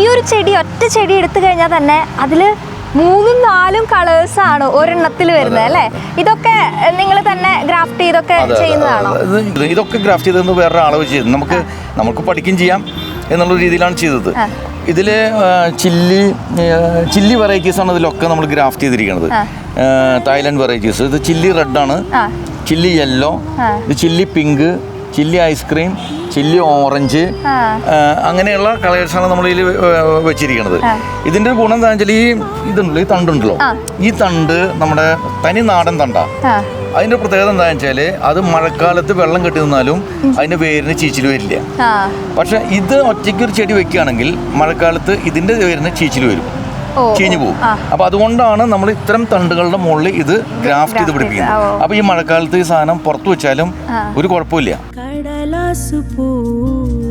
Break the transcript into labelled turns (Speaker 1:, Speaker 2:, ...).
Speaker 1: ഈ ഒരു ചെടി ഒറ്റ ചെടി എടുത്തു കഴിഞ്ഞാൽ തന്നെ അതിൽ മൂന്നും നാലും കളേഴ്സ് ആണ് ഒരെണ്ണത്തിൽ വരുന്നത് അല്ലേ? ഇതൊക്കെ നിങ്ങൾ തന്നെ ഗ്രാഫ്റ്റ് ചെയ്തൊക്കെ ചെയ്യുന്നതാണോ?
Speaker 2: ഇതൊക്കെ ഗ്രാഫ്റ്റ് ചെയ്തെന്ന് വേറെ ആളവ് ചെയ്തു. നമുക്ക് നമുക്ക് പഠിക്കുകയും ചെയ്യാം എന്നുള്ള രീതിയിലാണ് ചെയ്തത്.
Speaker 1: ഇതിൽ
Speaker 2: ഇതിൽ ചില്ലി ചില്ലി വെറൈറ്റീസ് ആണ് ഇതിലൊക്കെ നമ്മൾ ഗ്രാഫ്റ്റ് ചെയ്തിരിക്കുന്നത് തായ്ലൻഡ് വെറൈറ്റീസ് ഇത് ചില്ലി റെഡ് ആണ്. ചില്ലി യെല്ലോ ഇത് chilli pink chilli ice cream chilli orange അങ്ങനെയുള്ള കളേഴ്സാണ് നമ്മൾ ഇതിൽ വെച്ചിരിക്കുന്നത് ഇതിന്റെ ഗുണം എന്താ വെച്ചാൽ ഈ ഇതുണ്ടല്ലോ ഈ തണ്ടുണ്ടല്ലോ. ഈ തണ്ട് നമ്മുടെ തനി നാടൻ തണ്ടാ. അതിന്റെ പ്രത്യേകത എന്താ വെച്ചാൽ അത് മഴക്കാലത്ത് വെള്ളം കെട്ടി നിന്നാലും അതിന്റെ വേരിന് ചീച്ചിൽ വരില്ല. പക്ഷെ ഇത് ഒറ്റയ്ക്ക് ഒരു ചെടി വെക്കുകയാണെങ്കിൽ മഴക്കാലത്ത് ഇതിന്റെ വേരിന് ചീച്ചിൽ വരും. ചീഞ്ഞു പോകും. അപ്പൊ അതുകൊണ്ടാണ് നമ്മൾ ഇത്തരം തണ്ടുകളുടെ മുകളിൽ ഇത് ഗ്രാഫ്റ്റ് ചെയ്ത് പിടിപ്പിക്കുന്നത്. അപ്പൊ ഈ മഴക്കാലത്ത് ഈ സാധനം പുറത്തു വെച്ചാലും ഒരു കുഴപ്പമില്ല.
Speaker 3: कैलासपुर